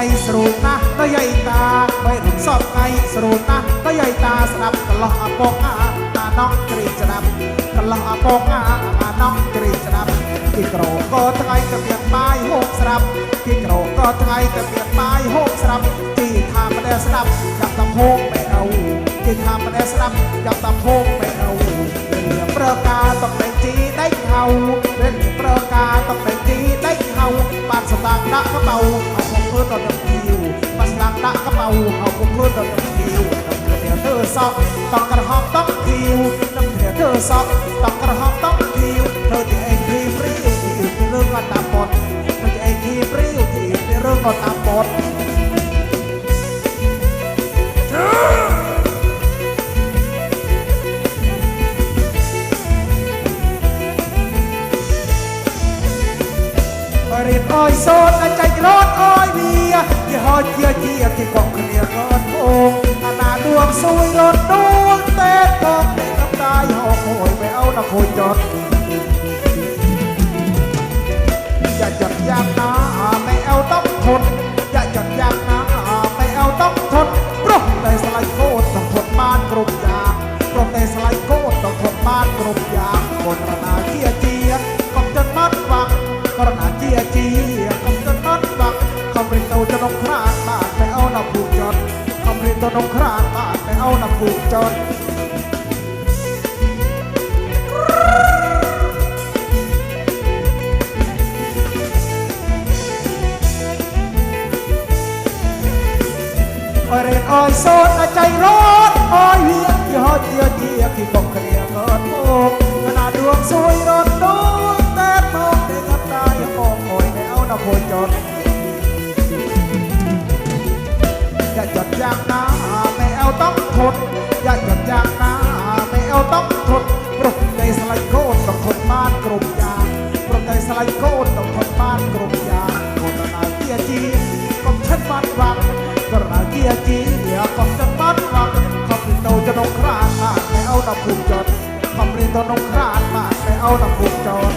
ไก่สูตาก็ใหญ่ตาไปรุมสอบไก่สูตาก็ใหญ่ตาสลับกลอปอกตาน้องกรีสลับกลอปอกตาน้องกรีสลับกิโกรก็ทายกระเบียบไม้หกสลับกิโกรก็ทายกระเบียบไม้หกสลับกี่ทามาได้สลับจับตำโพกไปเอากี่ทามาได้สลับจับตำโพกไปเอาเรือประกาต้องไปจีได้เขาរៀនអយសូនអាចៃរត់អយវាយហោជាជាទីកងគ្នារត់គងអាណាដួងសួយរត់ដួងទេបងនេះកំដាយហោគួយបែអោដល់គួយចត់យ៉ាយ៉ាយ៉ាตนงครานบาดไปเอาน้ำผูกจนอเรียนอ้อยโซนใจร้อนอ้อยเวียนยอเดียเดียวที่บกเคลียก่อดโกขนาดดวงสวยร้อนดูแต่มองได้กับตายมองคอยแนเอหน้าโพจนจะจดอย่างนั้นยจีเดียกองจะนัดวังคำริโตจะนงคราดมาไม่เอาน้ำผูกจอดคำริโตนงคราดมาไม่เอาน้ำผูกจอด